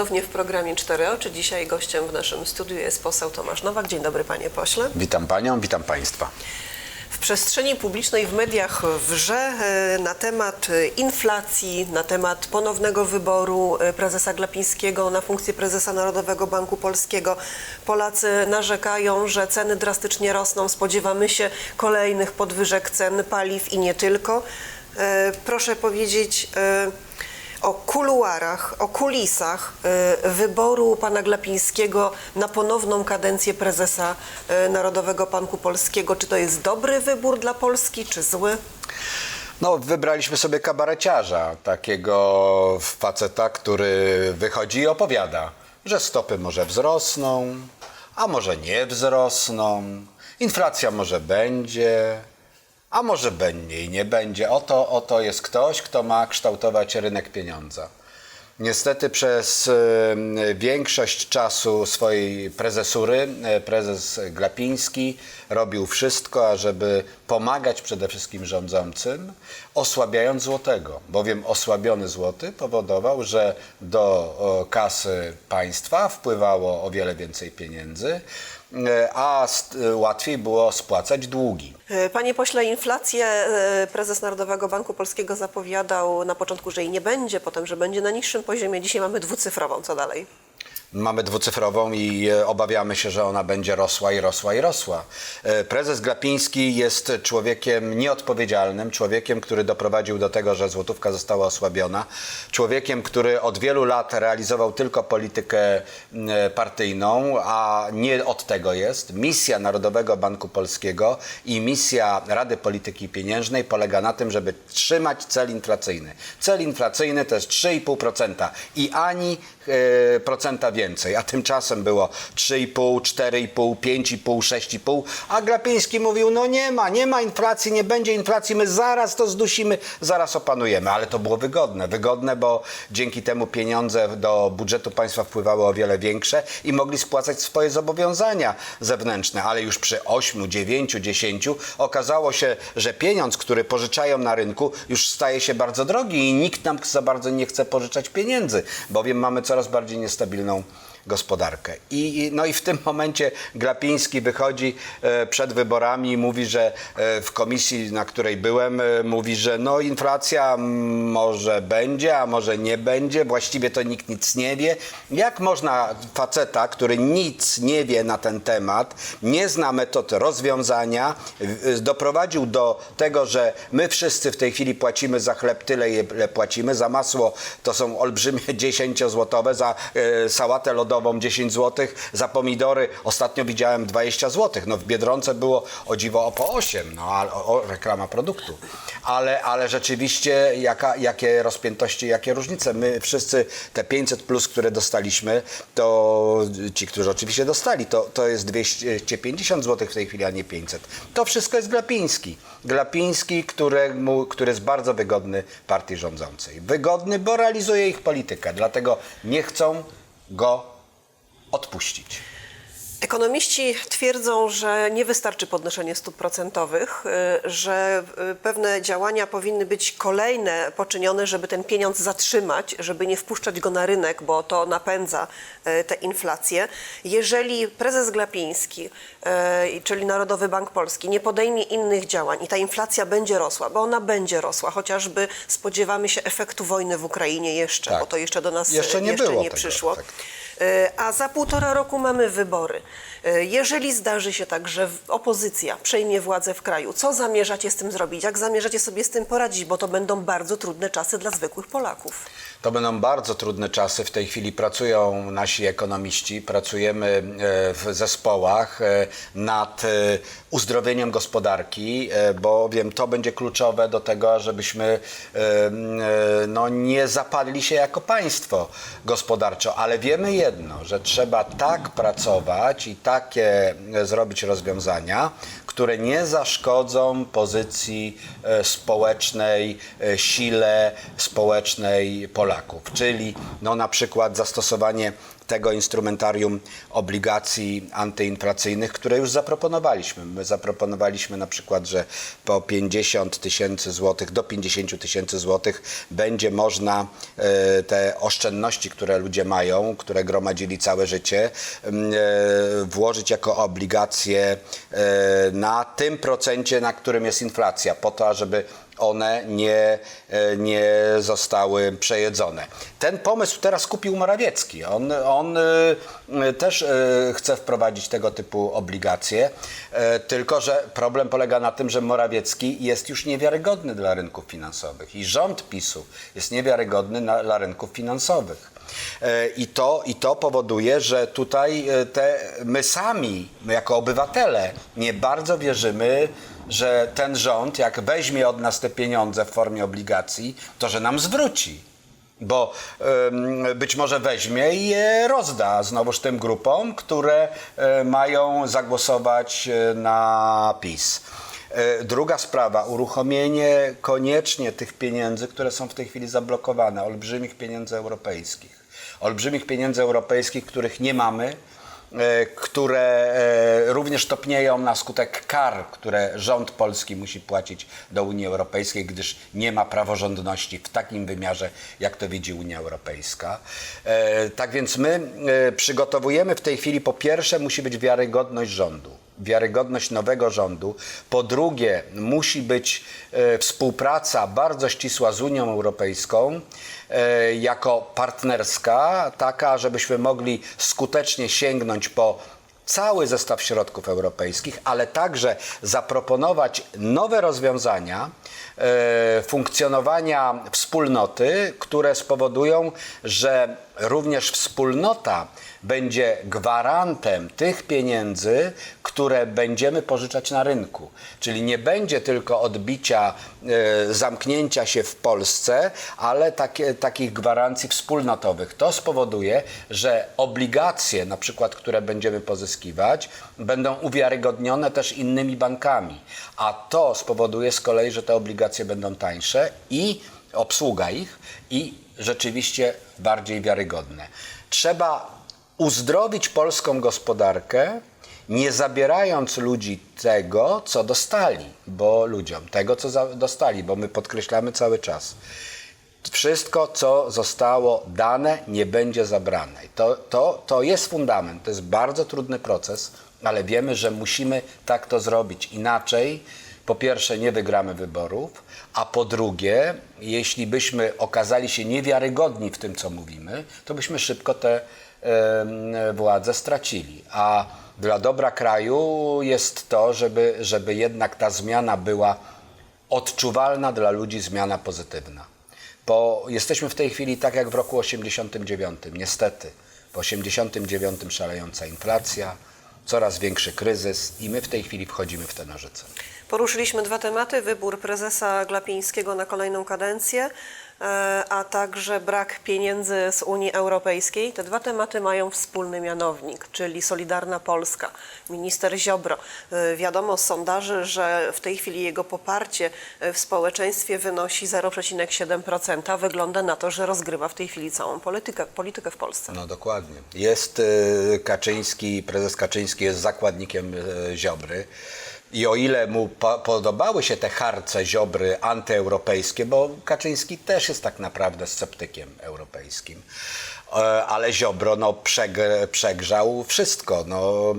Ponownie w programie Cztery Oczy. Dzisiaj gościem w naszym studiu jest poseł Tomasz Nowak. Dzień dobry panie pośle. Witam panią, witam państwa. W przestrzeni publicznej, w mediach wrze e, na temat e, inflacji, na temat ponownego wyboru e, prezesa Glapińskiego na funkcję prezesa Narodowego Banku Polskiego. Polacy narzekają, że ceny drastycznie rosną. Spodziewamy się kolejnych podwyżek cen paliw i nie tylko. Proszę powiedzieć o kuluarach, o kulisach e, wyboru pana Glapińskiego na ponowną kadencję prezesa e, Narodowego Banku Polskiego. Czy to jest dobry wybór dla Polski, czy zły? No, wybraliśmy sobie kabareciarza, takiego faceta, który wychodzi i opowiada, że stopy może wzrosną, a może nie wzrosną, inflacja może będzie, a może będzie i nie będzie. Oto, oto jest ktoś, kto ma kształtować rynek pieniądza. Niestety przez większość czasu swojej prezesury e, prezes Glapiński robił wszystko, ażeby pomagać przede wszystkim rządzącym, osłabiając złotego, bowiem osłabiony złoty powodował, że do kasy państwa wpływało o wiele więcej pieniędzy, a st- łatwiej było spłacać długi. E, Panie pośle, inflację e, prezes Narodowego Banku Polskiego zapowiadał na początku, że jej nie będzie, potem, że będzie na niższym poziomie. Dzisiaj mamy dwucyfrową. Co dalej? Mamy dwucyfrową i e, obawiamy się, że ona będzie rosła i rosła i rosła. E, Prezes Glapiński jest człowiekiem nieodpowiedzialnym, człowiekiem, który doprowadził do tego, że złotówka została osłabiona, człowiekiem, który od wielu lat realizował tylko politykę m, partyjną, a nie od tego jest. Misja Narodowego Banku Polskiego i misja Rady Polityki Pieniężnej polega na tym, żeby trzymać cel inflacyjny. Cel inflacyjny to jest 3,5% i ani e, procenta więcej, a tymczasem było 3,5, 4,5, 5,5, 6,5, a Glapiński mówił, no nie ma, nie ma inflacji, nie będzie inflacji, my zaraz to zdusimy, zaraz opanujemy, ale to było wygodne, wygodne, bo dzięki temu pieniądze do budżetu państwa wpływały o wiele większe i mogli spłacać swoje zobowiązania zewnętrzne, ale już przy 8, 9, 10 okazało się, że pieniądz, który pożyczają na rynku już staje się bardzo drogi i nikt nam za bardzo nie chce pożyczać pieniędzy, bowiem mamy coraz bardziej niestabilną gospodarkę. I, no i w tym momencie Glapiński wychodzi e, przed wyborami i mówi, że e, w komisji, na której byłem, e, mówi, że no inflacja może będzie, a może nie będzie, właściwie to nikt nic nie wie. Jak można faceta, który nic nie wie na ten temat, nie zna metod rozwiązania, doprowadził do tego, że my wszyscy w tej chwili płacimy za chleb tyle, ile płacimy, za masło to są olbrzymie 10-złotowe, za e, sałatę lodową 10 zł, za pomidory ostatnio widziałem 20 zł. No w Biedronce było o dziwo o po 8, no ale o, reklama produktu. Ale, ale rzeczywiście jaka, jakie rozpiętości, jakie różnice. My wszyscy te 500 plus, które dostaliśmy, to ci, którzy oczywiście dostali, to, to jest 250 zł w tej chwili, a nie 500. To wszystko jest Glapiński. Glapiński, któremu, który jest bardzo wygodny partii rządzącej. Wygodny, bo realizuje ich politykę, dlatego nie chcą go odpuścić. Ekonomiści twierdzą, że nie wystarczy podnoszenie stóp procentowych, y, że y, pewne działania powinny być kolejne poczynione, żeby ten pieniądz zatrzymać, żeby nie wpuszczać go na rynek, bo to napędza y, tę inflację. Jeżeli prezes Glapiński, czyli Narodowy Bank Polski, nie podejmie innych działań i ta inflacja będzie rosła, bo ona będzie rosła, chociażby spodziewamy się efektu wojny w Ukrainie jeszcze, Tak. bo to jeszcze do nas Jeszcze nie jeszcze nie przyszło. efektu. E, A za półtora roku mamy wybory. E, Jeżeli zdarzy się tak, że opozycja przejmie władzę w kraju, co zamierzacie z tym zrobić? Jak zamierzacie sobie z tym poradzić? Bo to będą bardzo trudne czasy dla zwykłych Polaków. To będą bardzo trudne czasy. W tej chwili pracują nasi ekonomiści, pracujemy e, w zespołach e, nad uzdrowieniem gospodarki, bowiem to będzie kluczowe do tego, żebyśmy no, nie zapadli się jako państwo gospodarczo. Ale wiemy jedno, że trzeba tak pracować i takie e, zrobić rozwiązania, które nie zaszkodzą pozycji e, społecznej, e, sile społecznej Polaków. Czyli no, na przykład zastosowanie tego instrumentarium obligacji antyinflacyjnych, które już zaproponowaliśmy. My zaproponowaliśmy na przykład, że po 50 tysięcy złotych, do 50 tysięcy złotych będzie można e, te oszczędności, które ludzie mają, które gromadzili całe życie, e, włożyć jako obligacje e, na tym procencie, na którym jest inflacja, po to, żeby one nie, e, nie zostały przejedzone. Ten pomysł teraz kupił Morawiecki. On, on e, e, też chce wprowadzić tego typu obligacje, tylko że problem polega na tym, że Morawiecki jest już niewiarygodny dla rynków finansowych i rząd PiSu jest niewiarygodny na, dla rynków finansowych. I to, I to powoduje, że tutaj te, my sami, my jako obywatele, nie bardzo wierzymy, że ten rząd, jak weźmie od nas te pieniądze w formie obligacji, to że nam zwróci. Bo być może weźmie i je rozda znowuż tym grupom, które e, mają zagłosować e, na PiS. E, Druga sprawa, uruchomienie koniecznie tych pieniędzy, które są w tej chwili zablokowane, olbrzymich pieniędzy europejskich. Olbrzymich pieniędzy europejskich, których nie mamy, które e, również topnieją na skutek kar, które rząd polski musi płacić do Unii Europejskiej, gdyż nie ma praworządności w takim wymiarze, jak to widzi Unia Europejska. E, Tak więc my e, przygotowujemy w tej chwili, po pierwsze musi być wiarygodność rządu wiarygodność nowego rządu. Po drugie, musi być e, współpraca bardzo ścisła z Unią Europejską, e, jako partnerska, taka, żebyśmy mogli skutecznie sięgnąć po cały zestaw środków europejskich, ale także zaproponować nowe rozwiązania e, funkcjonowania wspólnoty, które spowodują, że również wspólnota będzie gwarantem tych pieniędzy, które będziemy pożyczać na rynku. Czyli nie będzie tylko odbicia e, zamknięcia się w Polsce, ale takie, takich gwarancji wspólnotowych. To spowoduje, że obligacje, na przykład, które będziemy pozyskiwać, będą uwiarygodnione też innymi bankami. A to spowoduje z kolei, że te obligacje będą tańsze i obsługa ich i rzeczywiście bardziej wiarygodne. Trzeba uzdrowić polską gospodarkę, nie zabierając ludzi tego, co dostali, bo ludziom, tego, co dostali, bo my podkreślamy cały czas. Wszystko, co zostało dane, nie będzie zabrane. To, to, to jest fundament, to jest bardzo trudny proces, ale wiemy, że musimy tak to zrobić. Inaczej, po pierwsze, nie wygramy wyborów, a po drugie, jeśli byśmy okazali się niewiarygodni w tym, co mówimy, to byśmy szybko te em, władze stracili. A dla dobra kraju jest to, żeby, żeby jednak ta zmiana była odczuwalna dla ludzi, zmiana pozytywna. Bo jesteśmy w tej chwili tak jak w roku 89, niestety. W 89 szalejąca inflacja, coraz większy kryzys i my w tej chwili wchodzimy w te nożyce. Poruszyliśmy dwa tematy: wybór prezesa Glapińskiego na kolejną kadencję, a także brak pieniędzy z Unii Europejskiej. Te dwa tematy mają wspólny mianownik, czyli Solidarna Polska. Minister Ziobro. E, Wiadomo z sondaży, że w tej chwili jego poparcie e, w społeczeństwie wynosi 0,7%. Wygląda na to, że rozgrywa w tej chwili całą politykę, politykę w Polsce. No dokładnie. Jest Kaczyński, prezes Kaczyński jest zakładnikiem Ziobry. I o ile mu po, podobały się te harce Ziobry antyeuropejskie, bo Kaczyński też jest tak naprawdę sceptykiem europejskim, ale Ziobro no, przeg, przegrzał wszystko. No,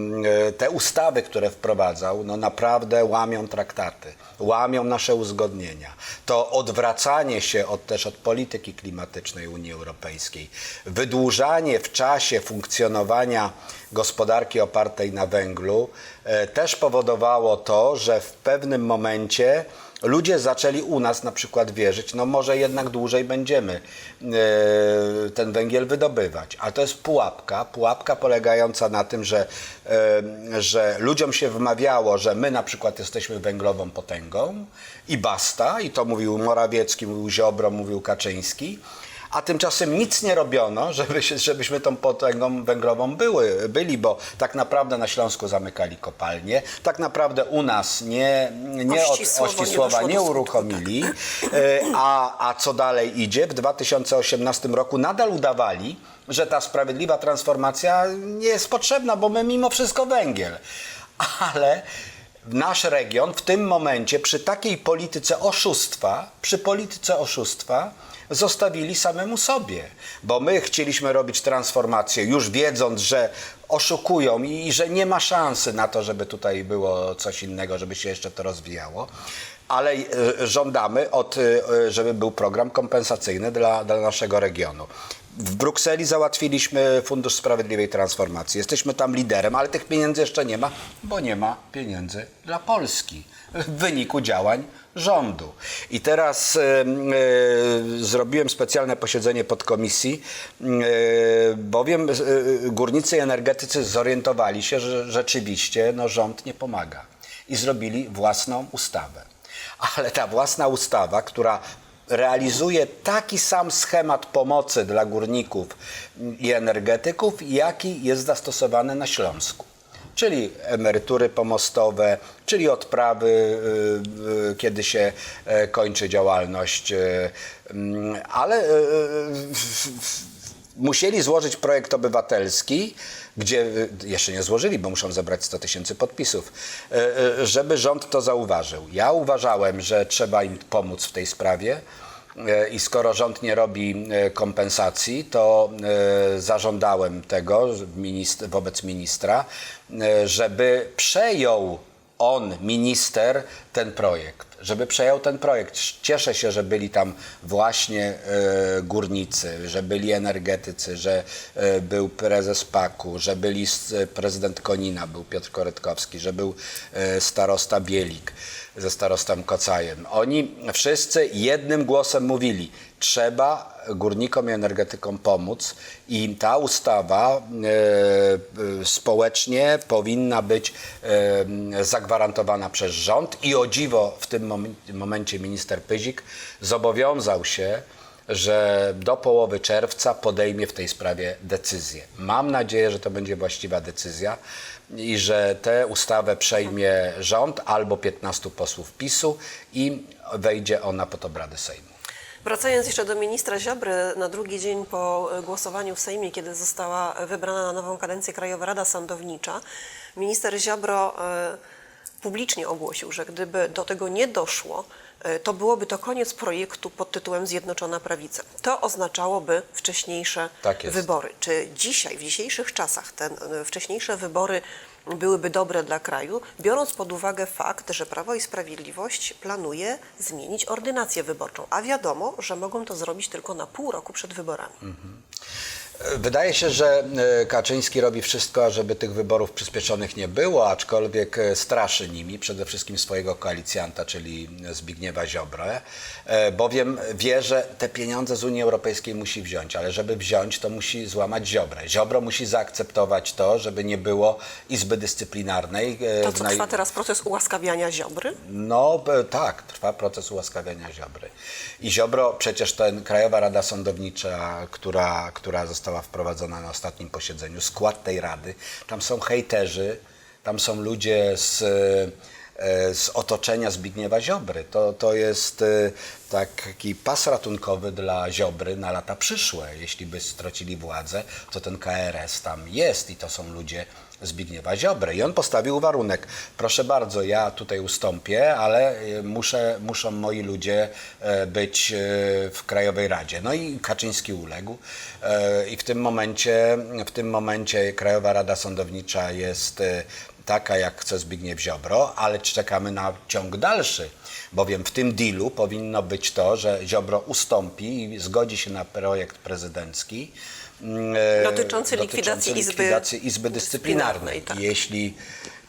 e, te ustawy, które wprowadzał, no, naprawdę łamią traktaty, łamią nasze uzgodnienia. To odwracanie się od, też od polityki klimatycznej Unii Europejskiej, wydłużanie w czasie funkcjonowania gospodarki opartej na węglu e, też powodowało to, że w pewnym momencie ludzie zaczęli u nas na przykład wierzyć, no może jednak dłużej będziemy e, ten węgiel wydobywać. A to jest pułapka, pułapka polegająca na tym, że, e, że ludziom się wmawiało, że my na przykład jesteśmy węglową potęgą i basta, i to mówił Morawiecki, mówił Ziobro, mówił Kaczyński, A tymczasem nic nie robiono, żeby się, żebyśmy tą potęgą węglową były, byli, bo tak naprawdę na Śląsku zamykali kopalnie, tak naprawdę u nas nie, nie Ościsłowo nie Ościsłowa nie uruchomili. E, A, a co dalej idzie? W 2018 roku nadal udawali, że ta sprawiedliwa transformacja nie jest potrzebna, bo my mimo wszystko węgiel. Ale nasz region w tym momencie przy takiej polityce oszustwa, przy polityce oszustwa zostawili samemu sobie, bo my chcieliśmy robić transformację już wiedząc, że oszukują i, i że nie ma szansy na to, żeby tutaj było coś innego, żeby się jeszcze to rozwijało ale e, żądamy, od, e, żeby był program kompensacyjny dla, dla naszego regionu. W Brukseli załatwiliśmy Fundusz Sprawiedliwej Transformacji. Jesteśmy tam liderem, ale tych pieniędzy jeszcze nie ma, bo nie ma pieniędzy dla Polski w wyniku działań rządu. I teraz e, zrobiłem specjalne posiedzenie podkomisji, e, bowiem e, górnicy i energetycy zorientowali się, że rzeczywiście no, rząd nie pomaga. I zrobili własną ustawę ale ta własna ustawa, która realizuje taki sam schemat pomocy dla górników i energetyków, jaki jest zastosowany na Śląsku. Czyli emerytury pomostowe, czyli odprawy, y, y, kiedy się e, kończy działalność, y, mm, ale y, y, musieli złożyć projekt obywatelski, gdzie jeszcze nie złożyli, bo muszą zebrać 100 tysięcy podpisów, żeby rząd to zauważył. Ja uważałem, że trzeba im pomóc w tej sprawie. Y, I skoro rząd nie robi y, kompensacji, to y, zażądałem tego wobec ministra, żeby przejął on, minister, ten projekt, żeby przejął ten projekt. Cieszę się, że byli tam właśnie e, górnicy, że byli energetycy, że e, był prezes PAK-u, że byli prezydent Konina, był Piotr Koretkowski, że był e, starosta Bielik ze starostą Kocajem. Oni wszyscy jednym głosem mówili, trzeba górnikom i energetykom pomóc i ta ustawa e, e, społecznie powinna być e, zagwarantowana przez rząd i o dziwo w tym mom- momencie minister Pyzik zobowiązał się, że do połowy czerwca podejmie w tej sprawie decyzję. Mam nadzieję, że to będzie właściwa decyzja i że tę ustawę przejmie rząd albo 15 posłów PiSu i wejdzie ona pod obrady Sejmu. Wracając jeszcze do ministra Ziobry, na drugi dzień po głosowaniu w Sejmie, kiedy została wybrana na nową kadencję Krajowa Rada Sądownicza, minister Ziobro e, publicznie ogłosił, że gdyby do tego nie doszło, to byłoby to koniec projektu pod tytułem Zjednoczona Prawica. To oznaczałoby wcześniejsze Tak wybory. Czy dzisiaj, w dzisiejszych czasach, te e, wcześniejsze wybory byłyby dobre dla kraju, biorąc pod uwagę fakt, że Prawo i Sprawiedliwość planuje zmienić ordynację wyborczą, a wiadomo, że mogą to zrobić tylko na pół roku przed wyborami. Wydaje się, że e, Kaczyński robi wszystko, żeby tych wyborów przyspieszonych nie było, aczkolwiek e, straszy nimi, przede wszystkim swojego koalicjanta, czyli Zbigniewa Ziobrę, e, bowiem wie, że te pieniądze z Unii Europejskiej musi wziąć, ale żeby wziąć, to musi złamać Ziobrę. Ziobro musi zaakceptować to, żeby nie było Izby Dyscyplinarnej. To co trwa teraz proces ułaskawiania Ziobry? no tak, trwa proces ułaskawiania Ziobry. I Ziobro, przecież ten Krajowa Rada Sądownicza, która, która została wprowadzona na ostatnim posiedzeniu, skład tej rady, tam są hejterzy, tam są ludzie z, e, z otoczenia Zbigniewa Ziobry. To, to jest e, taki pas ratunkowy dla Ziobry na lata przyszłe. Jeśli by stracili władzę, to ten KRS tam jest i to są ludzie Zbigniewa Ziobry. I on postawił warunek. Proszę bardzo, ja tutaj ustąpię, ale e, muszę, muszą moi ludzie e, być e, w Krajowej Radzie. No i Kaczyński uległ. E, I w tym momencie, w tym momencie Krajowa Rada Sądownicza jest taka, jak chce Zbigniew Ziobro, ale czekamy na ciąg dalszy. Bowiem w tym dealu powinno być to, że Ziobro ustąpi i zgodzi się na projekt prezydencki Dotyczący likwidacji Izby likwidacji Izby Dyscyplinarnej. Dyscyplinarnej, tak. Jeśli,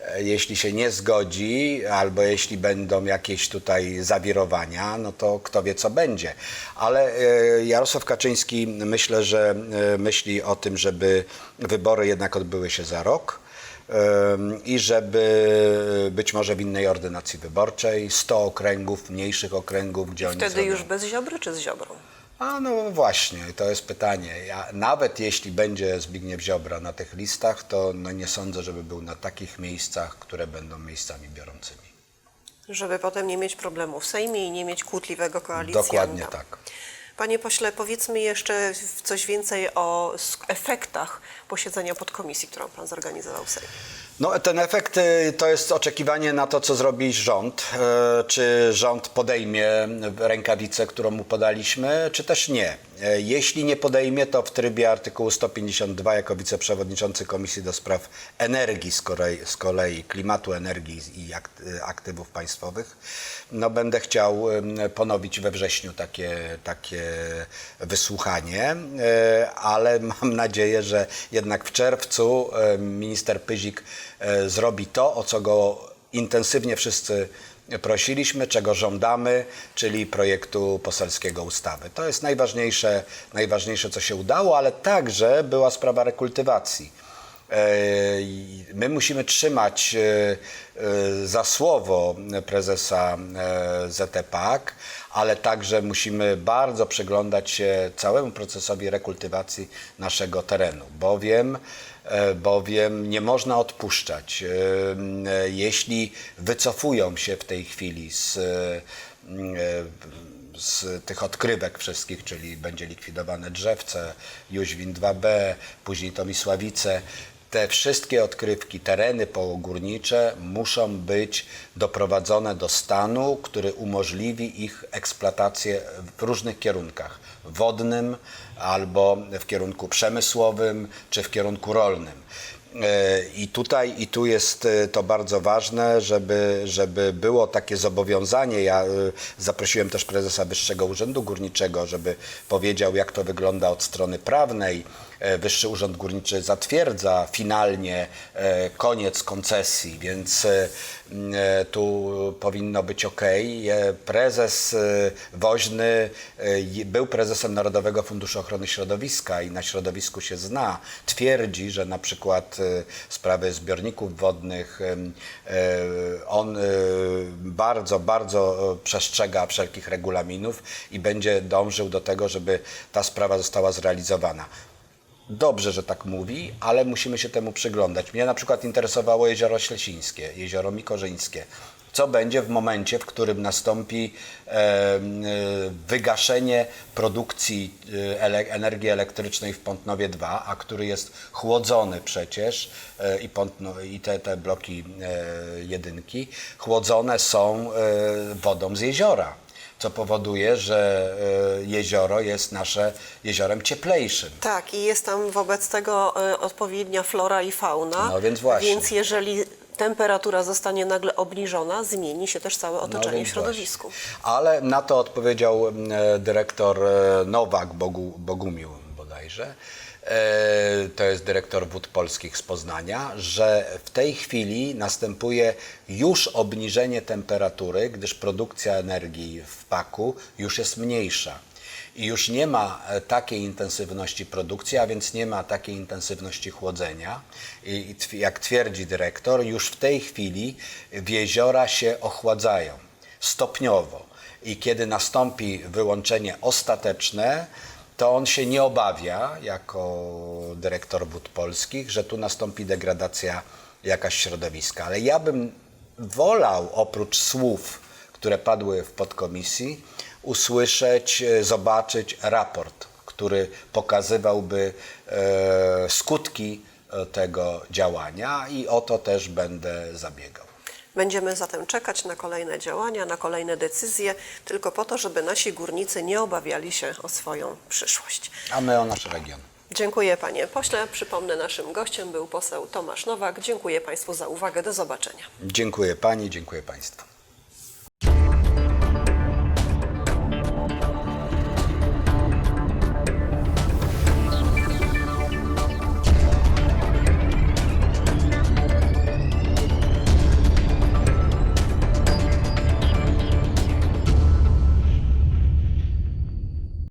e, jeśli się nie zgodzi, albo jeśli będą jakieś tutaj zawirowania, no to kto wie, co będzie. Ale e, Jarosław Kaczyński myślę, że e, myśli o tym, żeby wybory jednak odbyły się za rok i żeby być może w innej ordynacji wyborczej, 100 okręgów, mniejszych okręgów, gdzie oni Wtedy już bez Ziobry czy z Ziobrą? A no właśnie, to jest pytanie. Ja, nawet jeśli będzie Zbigniew Ziobra na tych listach, to no nie sądzę, żeby był na takich miejscach, które będą miejscami biorącymi. Żeby potem nie mieć problemu w Sejmie i nie mieć kłótliwego koalicjanta. Dokładnie tak. Panie pośle, powiedzmy jeszcze coś więcej o efektach posiedzenia podkomisji, którą pan zorganizował w Sejmie. No, ten efekt y, to jest oczekiwanie na to, co zrobi rząd. E, Czy rząd podejmie rękawicę, którą mu podaliśmy, czy też nie. E, Jeśli nie podejmie, to w trybie artykułu 152 jako wiceprzewodniczący Komisji do Spraw Energii z kolei, z kolei klimatu, energii i ak- y, aktywów państwowych, no będę chciał ponowić we wrześniu takie, takie wysłuchanie, e, ale mam nadzieję, że jednak w czerwcu e, minister Pyzik e, zrobi to, o co go intensywnie wszyscy prosiliśmy, czego żądamy, czyli projektu poselskiego ustawy. To jest najważniejsze, najważniejsze co się udało, ale także była sprawa rekultywacji. E, My musimy trzymać e, e, za słowo prezesa ZTPAK, ale także musimy bardzo przyglądać się całemu procesowi rekultywacji naszego terenu, bowiem, bowiem nie można odpuszczać. Jeśli wycofują się w tej chwili z z tych odkrywek wszystkich, czyli będzie likwidowane Drzewce, Jóźwin 2B, później Tomisławice. Te wszystkie odkrywki, tereny pogórnicze muszą być doprowadzone do stanu, który umożliwi ich eksploatację w różnych kierunkach. Wodnym albo w kierunku przemysłowym, czy w kierunku rolnym. E, I tutaj i tu jest e, to bardzo ważne, żeby, żeby było takie zobowiązanie. Ja e, zaprosiłem też prezesa Wyższego Urzędu Górniczego, żeby powiedział, jak to wygląda od strony prawnej. E, Wyższy Urząd Górniczy zatwierdza finalnie e, koniec koncesji, więc e, tu powinno być ok. Prezes Woźny był prezesem Narodowego Funduszu Ochrony Środowiska i na środowisku się zna. Twierdzi, że na przykład sprawy zbiorników wodnych on bardzo, bardzo przestrzega wszelkich regulaminów i będzie dążył do tego, żeby ta sprawa została zrealizowana. Dobrze, że tak mówi, ale musimy się temu przyglądać. Mnie na przykład interesowało jezioro Ślesińskie, jezioro Mikorzyńskie. Co będzie w momencie, w którym nastąpi e, wygaszenie produkcji e, energii elektrycznej w Pątnowie 2, a który jest chłodzony przecież e, i, Pątno, i te, te bloki jedynki chłodzone są wodą z jeziora co powoduje, że e, jezioro jest nasze jeziorem cieplejszym. Tak, i jest tam wobec tego e, odpowiednia flora i fauna. No więc właśnie. Więc jeżeli temperatura zostanie nagle obniżona, zmieni się też całe No otoczenie więc w środowisku. właśnie. Ale na to odpowiedział e, dyrektor Nowak Bogu, Bogumił bodajże. E, To jest dyrektor Wód Polskich z Poznania, że w tej chwili następuje już obniżenie temperatury, gdyż produkcja energii w paku już jest mniejsza. I już nie ma e, takiej intensywności produkcji, a więc nie ma takiej intensywności chłodzenia. I, jak twierdzi dyrektor, już w tej chwili w jeziora się ochładzają stopniowo. I kiedy nastąpi wyłączenie ostateczne, to on się nie obawia, jako dyrektor Wód Polskich, że tu nastąpi degradacja jakaś środowiska. Ale ja bym wolał oprócz słów, które padły w podkomisji, usłyszeć, e, zobaczyć raport, który pokazywałby e, skutki e, tego działania i o to też będę zabiegał. Będziemy zatem czekać na kolejne działania, na kolejne decyzje, tylko po to, żeby nasi górnicy nie obawiali się o swoją przyszłość. A my o nasz region. Dziękuję panie pośle. Przypomnę, naszym gościem był poseł Tomasz Nowak. Dziękuję państwu za uwagę. Do zobaczenia. Dziękuję pani, dziękuję państwu.